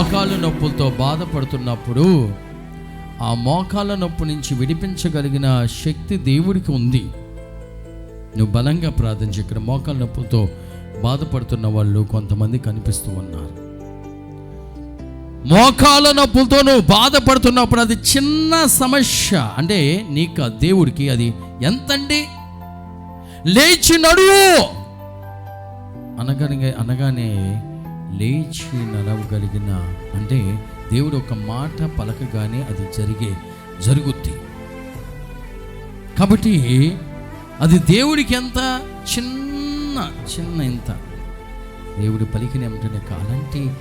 మోకాలు నొప్పులతో బాధపడుతున్నప్పుడు ఆ మోకాల నొప్పి నుంచి విడిపించగలిగిన శక్తి దేవుడికి ఉంది. నువ్వు బలంగా ప్రార్థించి ఇక్కడ మోకాల నొప్పులతో బాధపడుతున్న వాళ్ళు కొంతమంది కనిపిస్తూ ఉన్నారు. మోకాల నొప్పులతో నువ్వు బాధపడుతున్నప్పుడు అది చిన్న సమస్య. అంటే నీకు ఆ దేవుడికి అది ఎంతండి? లేచి నడువు! అనగానే అనగానే లేచి నడవగలిగిన అంటే దేవుడు ఒక మాట పలకగానే అది జరిగే జరుగుద్ది. కాబట్టి అది దేవుడికి ఎంత? చిన్న చిన్న ఇంత. దేవుడు పలికిన ఏమిటనే అలాంటి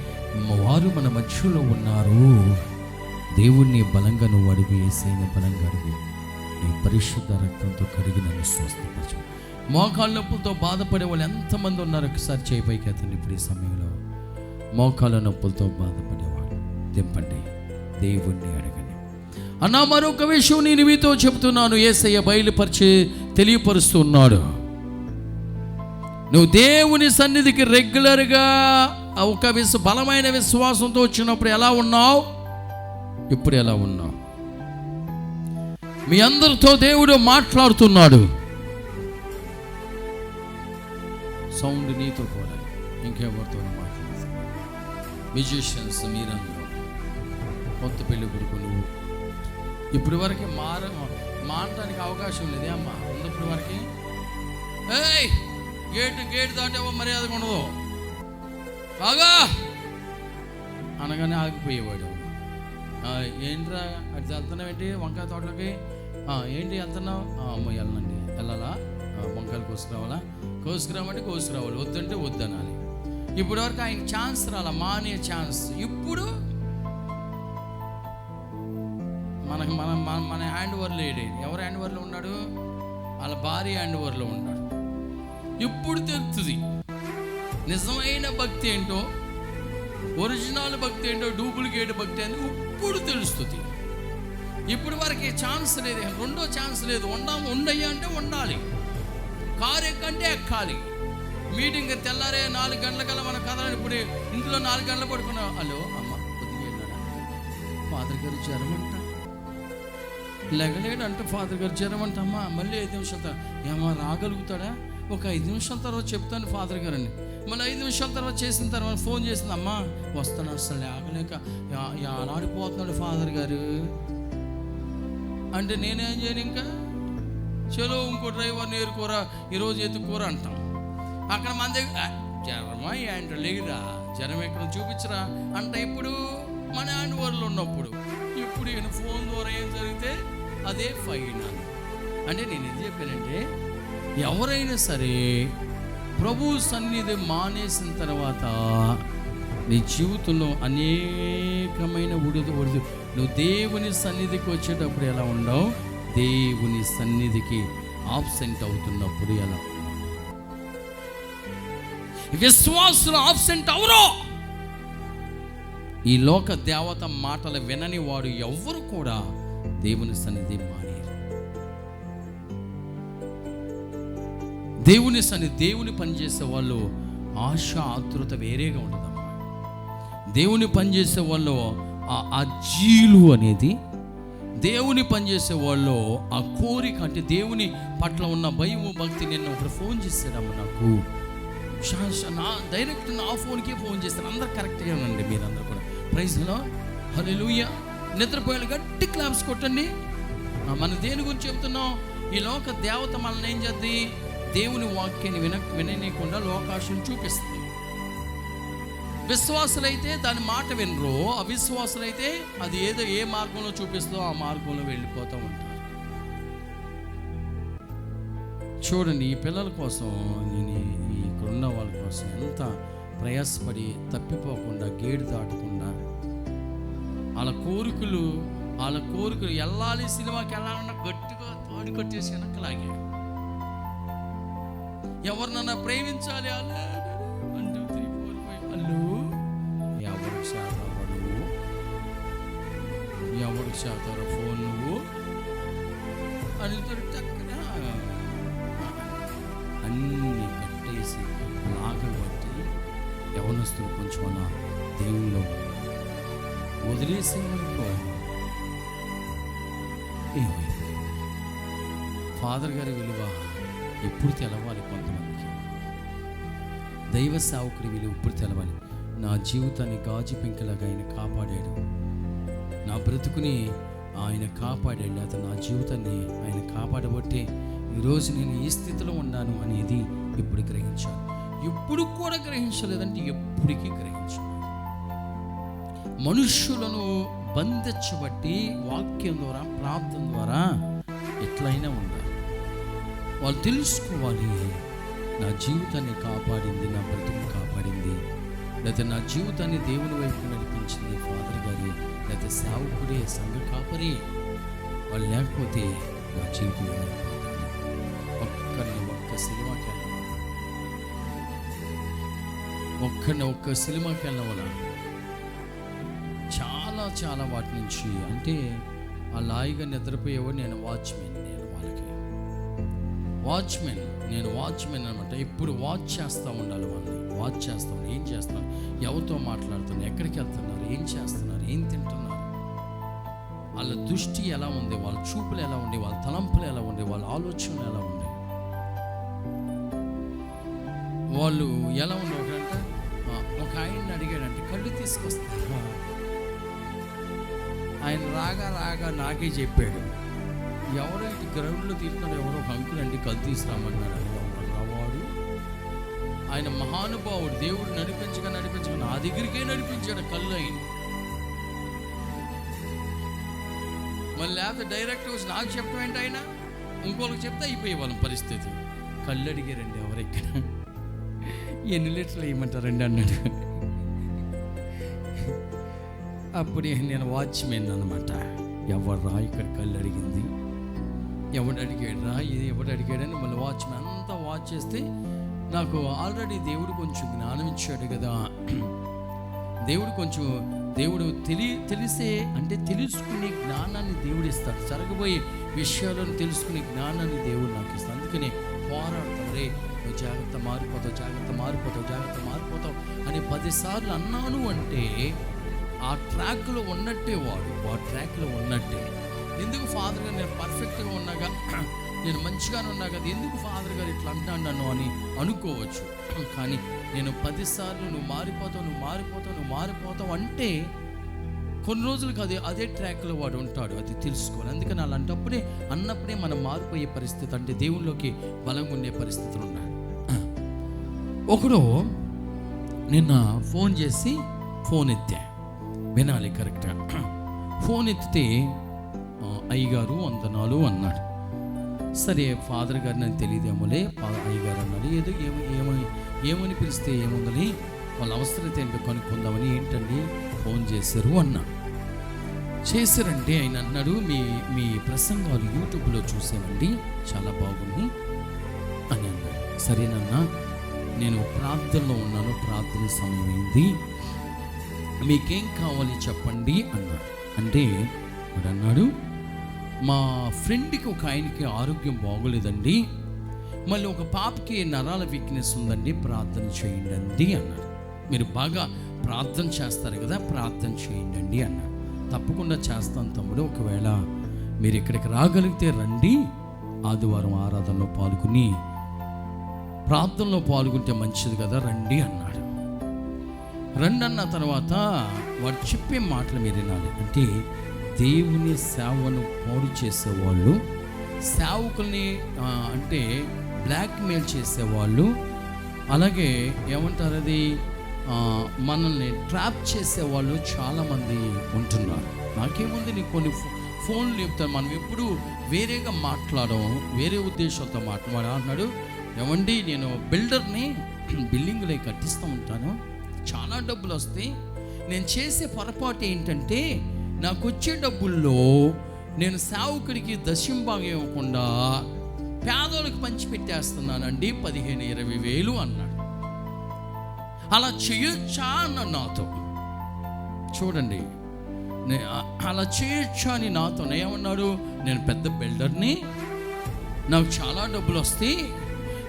వారు మన మధ్యలో ఉన్నారు. దేవుణ్ణి బలంగా నువ్వు అడిగి ఏసైన బలంగా అడిగి నీ పరిశుద్ధ రక్తంతో కడిగి నన్ను స్వస్థపరచు. మోకాళ్ళ నొప్పులతో బాధపడే వాళ్ళు ఎంతమంది ఉన్నారు? ఒకసారి చేయి పైకి ఇప్పుడు ఈ సమయంలో. మోకాళ్ళ నొప్పులతో బాధపడేవాడు. దింపండి దేవుణ్ణి అడగండి. అన్నా మరొక విషయం నేను మీతో చెబుతున్నాను. ఏసయ్య బయలుపరిచి తెలియపరుస్తున్నాడు. నువ్వు దేవుని సన్నిధికి రెగ్యులర్గా ఒక విశ్వ బలమైన విశ్వాసంతో వచ్చినప్పుడు ఎలా ఉన్నావు? ఇప్పుడు ఎలా ఉన్నావు? మీ అందరితో దేవుడు మాట్లాడుతున్నాడు. సౌండ్ నీతో కూడా ఇంకెవరితో మాట్లాడుతున్నాడు మ్యూజిషియన్స్ మీరందరూ కొత్త పెళ్ళి కొడుకు నువ్వు ఇప్పటి వరకు మార మారటానికి అవకాశం లేదే అమ్మా. ఉన్నప్పటి వరకు ఏయ్! గేటు గేటు దాటేవో మర్యాద ఉండదు. బాగా అనగానే ఆగిపోయేవాడు. ఏంట్రా అటు వెళ్తున్నావు ఏంటి? వంకాయ తోటలోకి? ఏంటి వెళ్తున్నావు? అమ్మ వెళ్ళండి వెళ్ళాలా? వంకాయలు కోసుకురావాలా? కోసుకురామంటే కోసుకురావాలి. వద్దంటే వద్దనాలి. ఇప్పుడు వరకు ఆయన ఛాన్స్ రాల మానే ఛాన్స్ ఇప్పుడు మనకు మన మన మన హ్యాండ్ ఓవర్లో ఏడేది. ఎవరు హ్యాండ్ ఓవర్లో ఉన్నాడు? వాళ్ళ భార్య హ్యాండ్ ఓవర్లో ఉన్నాడు. ఇప్పుడు తెలుస్తుంది. నిజమైన భక్తి ఏంటో ఒరిజినల్ భక్తి ఏంటో డూప్లికేట్ భక్తి అని ఇప్పుడు తెలుస్తుంది. ఇప్పుడు వరకు ఛాన్స్ లేదు. రెండో ఛాన్స్ లేదు. ఉండాము ఉండయ్యా అంటే ఉండాలి. కారు ఎక్కంటే ఎక్కాలి. మీటింగ్ తెల్లారే నాలుగు గంటలకల్లా మన కథ ఇప్పుడు ఇంట్లో నాలుగు గంటలు పడుకున్నాం హలో అమ్మ కొద్దిగా వెళ్ళాడా ఫాదర్ గారు జ్వరమంట. అంట అంటే ఫాదర్ గారు జ్వరమంట అమ్మ మళ్ళీ ఐదు నిమిషాల తర్వాత ఏమో రాగలుగుతాడా? ఒక ఐదు నిమిషాల తర్వాత చెప్తాను ఫాదర్ గారని. మళ్ళీ ఐదు నిమిషాల తర్వాత చేసిన తర్వాత ఫోన్ చేసింది అమ్మ వస్తాను అసలు లేకలేక ఆడిపోతున్నాడు ఫాదర్ గారు. అంటే నేనేం చేయను ఇంకా? చలో ఇంకో డ్రైవర్ నేర్కోరా ఈరోజు ఎత్తుకోరా అంటాం. అక్కడ మన దగ్గర ఆయన జ్వరమా ఏంటో లేదురా. జ్వరం ఎక్కడ చూపించరా? అంటే ఇప్పుడు మన ఆయన వాళ్ళు ఉన్నప్పుడు. ఇప్పుడు ఈయన ఫోన్ ద్వారా ఏం జరిగితే అదే ఫైన్ అంటే నేను ఏం చెప్పానంటే ఎవరైనా సరే ప్రభు సన్నిధి మానేసిన తర్వాత నీ జీవితంలో అనేకమైన ఉడిది ఉడిది నువ్వు దేవుని సన్నిధికి వచ్చేటప్పుడు ఎలా ఉండవు? దేవుని సన్నిధికి ఆబ్సెంట్ అవుతున్నప్పుడు ఎలా? విశ్వాసులు ఆబ్సెంట్ అవరో ఈ లోక దేవత మాటలు వినని వాడు ఎవ్వరు కూడా దేవుని సన్నిధి మానేరు. దేవుని సన్నిధి దేవుని పనిచేసే వాళ్ళు ఆశ ఆతృత వేరేగా ఉంటుందమ్మా. దేవుని పనిచేసే వాళ్ళు ఆ- ఆ జీలు అనేది దేవుని పనిచేసే వాళ్ళు ఆ కోరిక అంటే దేవుని పట్ల ఉన్న భయము భక్తి నిన్న ఒకడు ఫోన్ చేశాడమ్మ నాకు. నా డైరెక్ట్ నా ఫోన్కి ఫోన్ చేస్తారు అందరు కరెక్ట్గా ఉండండి మీరందరూ కూడా. ప్రైజ్లో హలో లూయ నిద్రపోయాలి గట్టి క్లాప్స్ కొట్టండి. మన మనం దేని గురించి చెప్తున్నాం? ఈ లోక దేవత మనల్ని ఏం చేద్ది? దేవుని వాక్యాన్ని విన విననీయకుండా లోకాశం చూపిస్తుంది. విశ్వాసులైతే దాని మాట వినరు. అవిశ్వాసులైతే అది ఏదో ఏ మార్గంలో చూపిస్తుందో ఆ మార్గంలో వెళ్ళిపోతూ ఉంటారు. చూడండి ఈ పిల్లల కోసం నేను ఉన్న వాళ్ళ కోసం ఎంత ప్రయాసపడి తప్పిపోకుండా గేడు దాటకుండా వాళ్ళ కోరికలు వాళ్ళ కోరికలు వెళ్ళాలి సినిమాకి వెళ్ళాలన్నా గట్టిగా తోడి కొట్టేసి వెనకలాగే ఎవరినన్నా ప్రేమించాలి? అలా వన్ టూ త్రీ అల్లు ఎవరికి ఎవరికి ఫోన్ నువ్వు? అని టక్కున అన్ని యవనస్తులు కొంచెం అలా దేవుల్లో ఫాదర్ గారి విలువ ఎప్పుడు తెలవాలి కొంతమందికి? దైవ సేవకుడి విలువ ఇప్పుడు తెలవాలి? నా జీవితాన్ని గాజు పెంకులాగా ఆయన కాపాడాడు. నా బ్రతుకుని ఆయన కాపాడాడు. అతను నా జీవితాన్ని ఆయన కాపాడబట్టే ఈరోజు నేను ఈ స్థితిలో ఉన్నాను అనేది ఇప్పుడు గ్రహించాను. ఎప్పుడు కూడా గ్రహించలేదంటే ఎప్పటికీ గ్రహించలేదు మనుష్యులను బంధించబట్టి వాక్యం ద్వారా ప్రార్థన ద్వారా ఎట్లయినా ఉండాలి. వాళ్ళు తెలుసుకోవాలి నా జీవితాన్ని కాపాడింది నా బ్రతుకు కాపాడింది. లేకపోతే నా జీవితాన్ని దేవుని వైపు నడిపించింది ఫాదర్ గారి లేకపోతే సావుకుడే సంఘ కాపరి. వాళ్ళు లేకపోతే నా జీవితం ఒక్కరిని ఒక్క సినిమాకి ఒక్కడిని ఒక్క సినిమాకి వెళ్ళవల? చాలా చాలా వాటి నుంచి. అంటే ఆ లాయిగా నిద్రపోయేవాడు నేను వాచ్మెన్ నేను వాళ్ళకి. వాచ్మెన్ నేను వాచ్మెన్ అనమాట ఇప్పుడు వాచ్ చేస్తూ ఉండాలి వాళ్ళని. వాచ్ చేస్తూ ఉండాలి. ఏం చేస్తాను ఎవరితో మాట్లాడుతున్నారు? ఎక్కడికి వెళ్తున్నారు? ఏం చేస్తున్నారు? ఏం తింటున్నారు? వాళ్ళ దృష్టి ఎలా ఉంది? వాళ్ళ చూపులు ఎలా ఉండే వాళ్ళ తలంపులు ఎలా ఉండే వాళ్ళ ఆలోచనలు ఎలా ఉండే వాళ్ళు ఎలా ఉండవు ఒక ఆయన్ని అడిగాడంటే కళ్ళు తీసుకొస్తారా ఆయన రాగా రాగా నాకే చెప్పాడు ఎవరో ఇటు గ్రౌండ్లో తీరుతున్నారు ఎవరో ఒక అంకుల్ అండి కళ్ళు తీసుకురామన్నాడు వాడు ఆయన మహానుభావుడు దేవుడు నడిపించగా నడిపించగా నా దగ్గరికే నడిపించాడు కళ్ళు ఆయన. మళ్ళీ లేకపోతే డైరెక్ట్ వచ్చి నాకు చెప్పడం ఏంటి ఆయన? ఇంకోళ్ళకి చెప్తే అయిపోయే వాళ్ళ పరిస్థితి. కళ్ళు అడిగారండి ఎవరెక్కడ ఎన్ని లీటర్లు వేయమంటారండి అన్నాడు. అప్పుడు నేను వాచ్మెన్ అనమాట ఎవర్రా ఇక్కడ కళ్ళు అడిగింది. ఎవడు అడిగాడు రా ఇది ఎవడు అడిగాడని మళ్ళీ వాచ్మెన్ అంతా వాచ్ చేస్తే నాకు ఆల్రెడీ దేవుడు కొంచెం జ్ఞానం ఇచ్చాడు కదా. దేవుడు కొంచెం దేవుడు తెలి తెలిసే అంటే తెలుసుకునే జ్ఞానాన్ని దేవుడు ఇస్తాడు. జరగబోయే విషయాలను తెలుసుకునే జ్ఞానాన్ని దేవుడు నాకు ఇస్తాడు. అందుకనే పోరాడతాం రే మారిపోతావు జాగ్రత్త మారిపోతావు జాగ్రత్త మారిపోతావు జాగ్రత్త మారిపోతావు. అని పదిసార్లు అన్నాను అంటే ఆ ట్రాక్లో ఉన్నట్టే వాడు ఆ ట్రాక్లో ఉన్నట్టే. ఎందుకు ఫాదర్ గారు నేను పర్ఫెక్ట్గా ఉన్నాగా నేను మంచిగానే ఉన్నా కదా ఎందుకు ఫాదర్ గారు ఇట్లా అంటాను అని అనుకోవచ్చు. కానీ నేను పదిసార్లు నువ్వు మారిపోతావు నువ్వు మారిపోతావు నువ్వు మారిపోతావు అంటే కొన్ని రోజులకు అదే అదే ట్రాక్లో వాడు ఉంటాడు అది తెలుసుకోవాలి. అందుకని అలాంటప్పుడే అన్నప్పుడే మనం మారిపోయే పరిస్థితి అంటే దేవుళ్ళలోకి బలంగా ఉండే పరిస్థితులు ఉన్నాయి. ఒకడు నిన్న ఫోన్ చేసి ఫోన్ ఎత్తా. వినాలి కరెక్ట్గా ఫోన్ ఎత్తితే అయ్యగారు వందనాలు అన్నాడు. సరే ఫాదర్ గారు నాకు తెలియదేమోలే అయ్యగారు అన్నాడు. ఏదో ఏమో ఏమని ఏమని పిలిస్తే ఏముందని వాళ్ళ అవసరత ఏంటో కనుక్కుందామని ఏంటండి ఫోన్ చేశారు అన్నా. చేశారంటే ఆయన అన్నాడు మీ మీ ప్రసంగాలు యూట్యూబ్లో చూసామండి చాలా బాగుంది అని అన్నాడు. సరేనన్నా నేను ప్రార్థనలో ఉన్నాను ప్రార్థన సమయం అయింది మీకేం కావాలి చెప్పండి అన్నాడు. అంటే వాడు అన్నాడు మా ఫ్రెండ్కి ఒక ఆయనకి ఆరోగ్యం బాగోలేదండి. మళ్ళీ ఒక పాపకి నరాల వీక్నెస్ ఉందండి ప్రార్థన చేయండి అండి అన్నాడు. మీరు బాగా ప్రార్థన చేస్తారు కదా ప్రార్థన చేయండి అండి అన్నాడు. తప్పకుండా చేస్తాను తమ్ముడు ఒకవేళ మీరు ఇక్కడికి రాగలిగితే రండి. ఆదివారం ఆరాధనలో పాల్గొని ప్రార్థనలో పాల్గొంటే మంచిది కదా? రండి అన్నాడు. రండి అన్న తర్వాత వాడు చెప్పే మాటలు మీరు వినాలి. అంటే దేవుని సేవను పాడు చేసేవాళ్ళు సేవకుల్ని అంటే బ్లాక్మెయిల్ చేసేవాళ్ళు అలాగే ఏమంటారు అది? మనల్ని ట్రాప్ చేసేవాళ్ళు చాలామంది ఉంటున్నారు. నాకేముంది? నీకు కొన్ని ఫోన్లు చెప్తాను మనం ఎప్పుడు వేరేగా మాట్లాడడం వేరే ఉద్దేశంతో మాట్లాడు అన్నాడు ఏమండి నేను బిల్డర్ని బిల్డింగ్లో కట్టిస్తూ ఉంటాను. చాలా డబ్బులు వస్తాయి. నేను చేసే పొరపాటు ఏంటంటే నాకు వచ్చే డబ్బుల్లో నేను సేవకుడికి దశంభాగం ఇవ్వకుండా పేదోళ్ళకి పంచిపెట్టేస్తున్నానండి పదిహేను ఇరవై వేలు అన్నాడు. అలా చేయొచ్చా అన్నాడు నాతో. చూడండి అలా చేయొచ్చా అని నాతో ఏమన్నాడు నేను పెద్ద బిల్డర్ని నాకు చాలా డబ్బులు వస్తాయి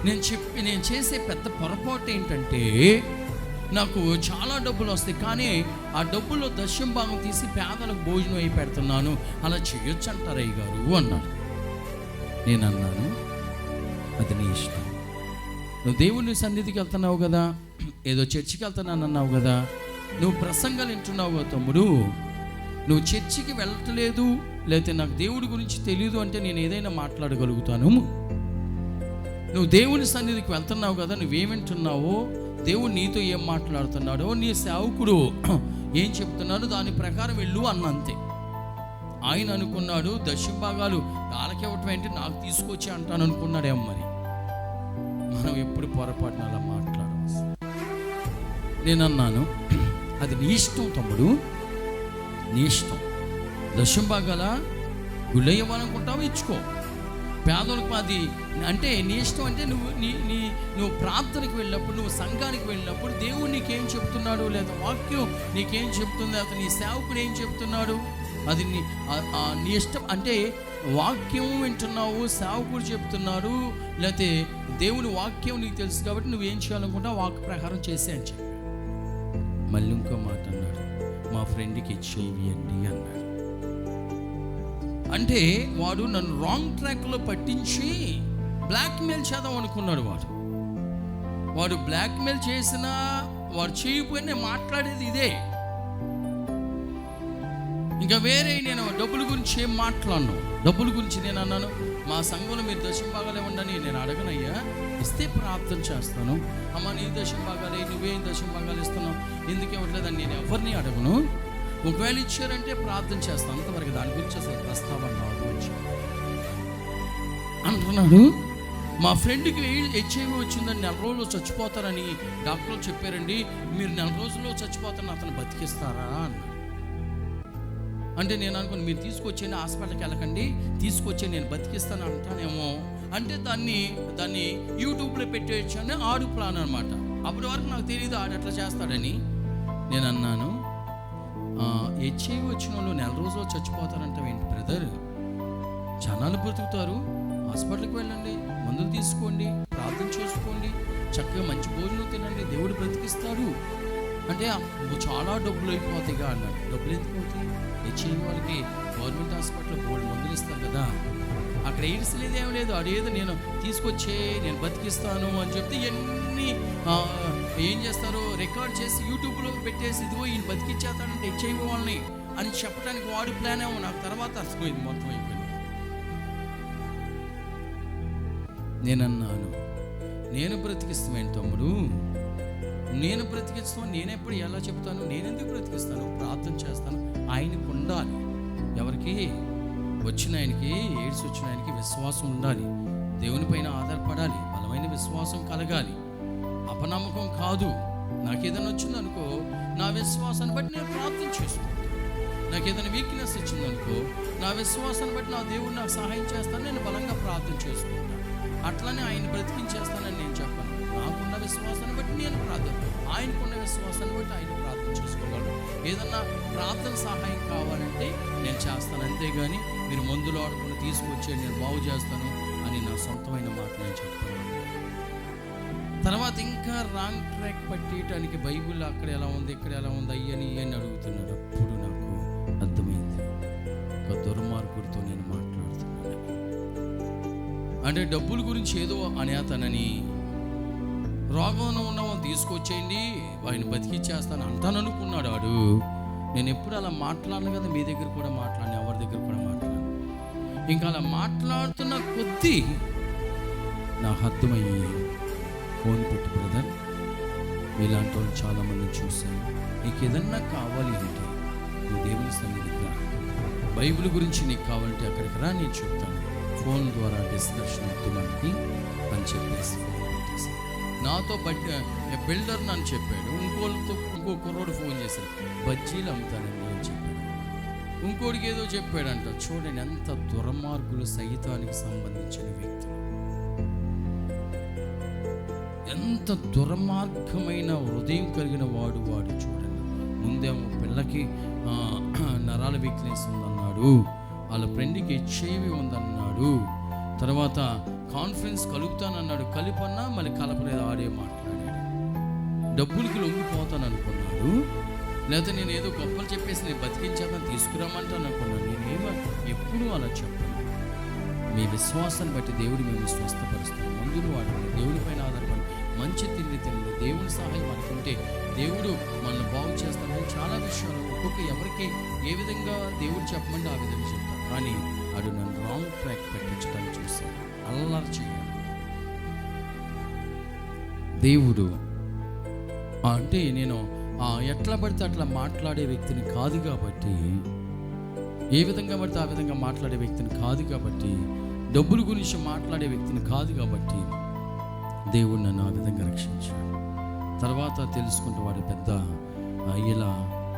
నేను చెప్పి నేను చేసే పెద్ద పొరపాటు ఏంటంటే నాకు చాలా డబ్బులు వస్తాయి కానీ ఆ డబ్బుల్లో దశం భాగం తీసి పేదలకు భోజనం అయి పెడుతున్నాను. అలా చేయొచ్చు అంటారయ్య గారు అన్నాడు. నేను అన్నాను అది నీ ఇష్టం. నువ్వు దేవుని సన్నిధికి వెళ్తున్నావు కదా ఏదో చర్చికి వెళ్తున్నాను అన్నావు కదా నువ్వు ప్రసంగాలు వింటున్నావు కదా తమ్ముడు నువ్వు చర్చికి వెళ్ళట్లేదు లేకపోతే నాకు దేవుడి గురించి తెలియదు అంటే నేను ఏదైనా మాట్లాడగలుగుతాను. నువ్వు దేవుని సన్నిధికి వెళ్తున్నావు కదా నువ్వేమింటున్నావో దేవుడు నీతో ఏం మాట్లాడుతున్నాడో నీ సేవకుడు ఏం చెప్తున్నాడో దాని ప్రకారం వెళ్ళు అన్నంతే. ఆయన అనుకున్నాడు దశభాగాలు భాగాలు ఏంటి? నాకు తీసుకొచ్చి అంటాను అనుకున్నాడేమో మరి. మనం ఎప్పుడు పొరపాటున అలా మాట్లాడవచ్చు నేను అన్నాను అది నీ ఇష్టం తమ్ముడు నీ ఇష్టం. దశం భాగాల ఇవ్వాలనుకుంటావు ఇచ్చుకో. పేదలకు అది అంటే నీ ఇష్టం అంటే నువ్వు నీ నీ నువ్వు ప్రార్థనకి వెళ్ళినప్పుడు నువ్వు సంఘానికి వెళ్ళినప్పుడు దేవుడు నీకేం చెప్తున్నాడు? లేదా వాక్యం నీకేం చెప్తుంది? అతను నీ సేవకుడు ఏం చెప్తున్నాడు? అది నీ నీ ఇష్టం అంటే వాక్యం వింటున్నావు సేవకుడు చెప్తున్నారు లేకపోతే దేవుని వాక్యం నీకు తెలుసు కాబట్టి నువ్వేం చేయాలనుకుంటా వాక్ ప్రకారం చేసే అని చెప్పి. మళ్ళీ ఇంకో మాట అన్నాడు. మా ఫ్రెండ్కి ఇచ్చేవి అండి అన్నాడు. అంటే వాడు నన్ను రాంగ్ ట్రాక్లో పట్టించి బ్లాక్మెయిల్ చేద్దాం అనుకున్నాడు వాడు. వాడు బ్లాక్మెయిల్ చేసినా వాడు చేయకపోయినా మాట్లాడేది ఇదే. ఇంకా వేరే నేను డబ్బుల గురించి ఏం మాట్లాడను? డబ్బుల గురించి నేను అన్నాను మా సంఘంలో మీరు దశం భాగాలు నేను అడగనయ్యా ఇస్తే ప్రార్థన చేస్తాను. అమ్మ నీ దశం భాగాలే నువ్వేం దశం భాగాలు ఇస్తున్నావు? ఎందుకు ఇవ్వట్లేదని నేను ఎవరిని అడగను? ఒకవేళ ఇచ్చారంటే ప్రార్థన చేస్తాను అంతవరకు దాని గురించి అసలు ప్రస్తావన రాదు వచ్చి అంటున్నాడు మా ఫ్రెండ్కి హెచ్ఐవి వచ్చిందని నెల రోజులు చచ్చిపోతారని డాక్టర్లు చెప్పారండి. మీరు నెల రోజుల్లో చచ్చిపోతారని అతను బతికిస్తారా? అన్నాడు. అంటే నేను అనుకుని మీరు తీసుకొచ్చేయండి హాస్పిటల్కి వెళ్ళకండి. తీసుకొచ్చి నేను బతికిస్తాను అంటానేమో. అంటే దాన్ని దాన్ని యూట్యూబ్లో పెట్టేయచ్చని ఆడు ప్లాన్ అనమాట అప్పటి వరకు నాకు తెలియదు ఆడు ఎట్లా చేస్తాడని. నేను అన్నాను హెచ్ఐవి వచ్చిన వాళ్ళు నెల రోజులు చచ్చిపోతారంట ఏంటి బ్రదర్? జనాలు బ్రతుకుతారు. హాస్పిటల్కి వెళ్ళండి మందులు తీసుకోండి ప్రార్థన చేసుకోండి చక్కగా మంచి భోజనం తినండి దేవుడు బ్రతికిస్తాడు. అంటే చాలా డబ్బులు అయిపోతాయిగా అన్నాడు. డబ్బులు ఎందుకు అవుతాయి హెచ్ఐవి వాళ్ళకి గవర్నమెంట్ హాస్పిటల్ బోర్డు మందులు ఇస్తారు కదా. అక్కడ ఎయిడ్స్ లేదు ఏం లేదు. అదేదో నేను తీసుకొచ్చే నేను బతికిస్తాను అని చెప్తే ఎన్ని ఏం చేస్తారు రికార్డ్ చేసి యూట్యూబ్లో పెట్టేసి ఇదిగో ఈయన బతికిచ్చేస్తాడంటే హెచ్ఐవి వాళ్ళని అని చెప్పడానికి వాడు ప్లాన్ ఏమో. నాకు తర్వాత అర్థమైంది మొత్తం అయిపోయింది. నేనన్నాను నేను బ్రతికిస్తామేంటి తమ్ముడు? నేను బ్రతికిస్తాను నేను ఎప్పుడు ఎలా చెప్తాను? నేను ఎందుకు బ్రతికిస్తాను? ప్రార్థన చేస్తాను. ఆయనకు ఉండాలి. ఎవరికి? వచ్చిన ఆయనకి ఎయిడ్స్ వచ్చిన ఆయనకి విశ్వాసం ఉండాలి. దేవుని పైన ఆధారపడాలి. బలమైన విశ్వాసం కలగాలి. అపనమ్మకం కాదు. నాకు ఏదైనా వచ్చిందనుకో నా విశ్వాసాన్ని బట్టి నేను ప్రార్థన చేసుకుంటాను నాకు ఏదైనా వీక్నెస్ వచ్చిందనుకో నా విశ్వాసాన్ని బట్టి నా దేవుడు నాకు సహాయం చేస్తాను నేను బలంగా ప్రార్థన చేసుకుంటాను అట్లనే ఆయన బ్రతికించేస్తానని నేను చెప్పాను. నాకున్న విశ్వాసాన్ని బట్టి నేను ప్రార్థన ఆయనకున్న విశ్వాసాన్ని బట్టి ఆయన ప్రార్థన చేసుకోగలను ఏదన్నా ప్రార్థన సహాయం కావాలంటే నేను చేస్తాను. అంతేగాని మీరు మందులు ఆడుకుని తీసుకొచ్చి నేను బాగు చేస్తాను అని నా సొంతమైన మాట నేను చెప్తున్నాను. తర్వాత ఇంకా రాంగ్ ట్రాక్ పట్టేయటానికి బైబుల్ అక్కడ ఎలా ఉంది ఇక్కడ ఎలా ఉంది అయ్యని అని అడుగుతున్నాడు. అప్పుడు నాకు అర్థమైంది. ఒక దుర్మార్గుడితో నేను మాట్లాడుతున్నాను. అంటే డబ్బుల గురించి ఏదో అనేతనని రోగంలో ఉన్న వాళ్ళని తీసుకొచ్చేయండి ఆయన బతికిచ్చేస్తాను అంటాననుకున్నాడు వాడు నేను ఎప్పుడు అలా మాట్లాడను కదా మీ దగ్గర కూడా మాట్లాడిన ఎవరి దగ్గర కూడా ఇంకా అలా మాట్లాడుతున్న కొద్దీ నాకు అర్థమయ్యి ఫోన్ పెట్టి బ్రదర్. ఇలాంటి వాళ్ళు చాలామంది చూశాను. నీకు ఏదన్నా కావాలి అంటే నువ్వు దేవుని సన్నిధికి రా. బైబిల్ గురించి నీకు కావాలంటే అక్కడికి రా నేను చెప్తాను. ఫోన్ ద్వారా డిస్కషన్ అవుతూ అని చెప్పేసి నాతో బడ్ బిల్డర్ నన్ను చెప్పాడు. ఇంకోళ్ళతో ఇంకో కుర్రోడు ఫోన్ చేశాడు. బజ్జీలు అమ్ముతానండి. ఇంకోటికి ఏదో చెప్పాడంట చూడండి ఎంత దుర్మార్గులు సైతానికి సంబంధించిన వ్యక్తులు. ఎంత దుర్మార్గమైన హృదయం కలిగిన వాడు వాడు చూడండి. ముందేమో పిల్లకి నరాల వీక్నెస్ ఉందన్నాడు వాళ్ళ ఫ్రెండ్కి చేవి ఉందన్నాడు తర్వాత కాన్ఫిడెన్స్ కలుగుతానన్నాడు కలిపన్నా మళ్ళీ కలపలేదు ఆడే మాట్లాడాడు. డబ్బులకి లొంగిపోతాను అనుకున్నాడు లేదా నేను ఏదో గొప్పలు చెప్పేసి నేను బతికించామని తీసుకురామంటాను అనుకున్నాను నేనేమో ఎప్పుడూ అలా చెప్పను. మీ విశ్వాసాన్ని బట్టి దేవుడు మేము స్వస్థపరుస్తాను మందులు వాడండి దేవుడి పైన ఆధారపడి మంచి తిండి తిండి దేవుని సహాయం అనుకుంటే దేవుడు మనల్ని బాగు చేస్తాడని చాలా విషయాలు ఒక్కొక్క ఎవరికి ఏ విధంగా దేవుడు చెప్పమంటే ఆ విధంగా చెప్తాను కానీ అడు నన్ను రాంగ్ ట్రాక్ పెట్టించడానికి చూశాను అల్లరి చేయాలి. దేవుడు అంటే నేను ఎట్లా పడితే అట్లా మాట్లాడే వ్యక్తిని కాదు కాబట్టి ఏ విధంగా పడితే ఆ విధంగా మాట్లాడే వ్యక్తిని కాదు కాబట్టి డబ్బుల గురించి మాట్లాడే వ్యక్తిని కాదు కాబట్టి దేవుడు నన్ను ఆ విధంగా రక్షించాడు. తర్వాత తెలుసుకుంటే వాడు పెద్ద ఇలా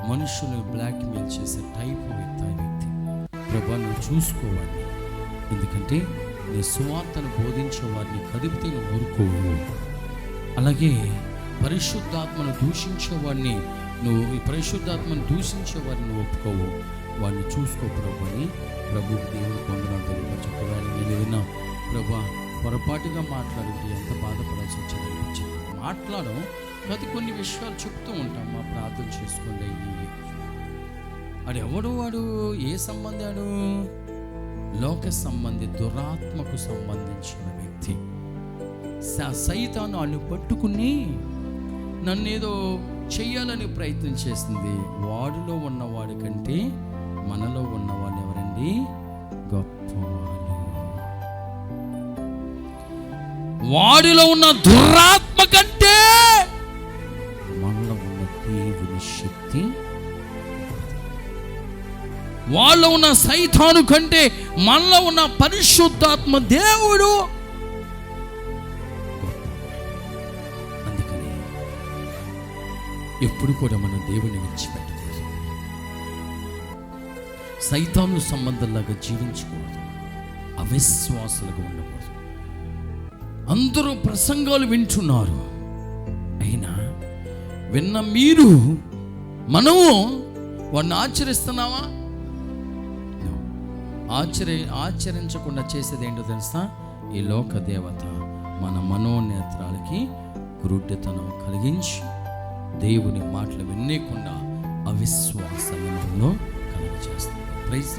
మనుషులు బ్లాక్మెయిల్ చేసే టైప్ వ్యక్తి ఆ వ్యక్తి. ప్రభా నువ్వు చూసుకోవాలి. ఎందుకంటే నీ సువార్తను బోధించే వారిని కదిపితే నువ్వు ఊరుకోవు. అలాగే పరిశుద్ధాత్మను దూషించేవాడిని నువ్వు ఈ పరిశుద్ధాత్మను దూషించే వారిని నువ్వు ఒప్పుకోవు. వాడిని చూసుకో ప్రభు అని ప్రభు దేవుని పొందడం తెలియచ్చు నేను ఏదైనా ప్రభు పొరపాటుగా మాట్లాడుంటే ఎంత బాధపడాల్సి వచ్చింది అనిపించింది. మాట్లాడడం ప్రతి కొన్ని విషయాలు చెప్తూ ఉంటాం. మా ప్రార్థన చేసుకోండి అది వాడు ఎవడు? వాడు ఏ సంబంధాడు లోక సంబంధి దురాత్మకు సంబంధించిన వ్యక్తి. స- సైతాను వాళ్ళు పట్టుకుని నన్ను ఏదో చెయ్యాలని ప్రయత్నం చేసింది. వాడిలో ఉన్నవాడి కంటే మనలో ఉన్నవాళ్ళు ఎవరండి? గొప్పవాడు వాడిలో ఉన్న దురాత్మ కంటే మనలో ఉన్న దేవుని శక్తి వాళ్ళలో ఉన్న సైతాను కంటే మనలో ఉన్న పరిశుద్ధాత్మ దేవుడు ఎప్పుడు కూడా మనం దేవుని విడిచిపెట్టకూడదు. సైతాను సంబంధంలాగా జీవించకూడదు. అవిశ్వాసులుగా ఉండకూడదు. అందరూ ప్రసంగాలు వింటున్నారు. అయినా విన్న మీరు మనము వాడిని ఆచరిస్తున్నావా ఆచరి ఆచరించకుండా చేసేది ఏంటో తెలుసా? ఈ లోక దేవత మన మనోనేత్రాలకి గురుడ్డితనం కలిగించి దేవుని మాటలు వినేకుండా అవిశ్వాసములను మనలో కలుగజేస్తుంది ప్రైజ్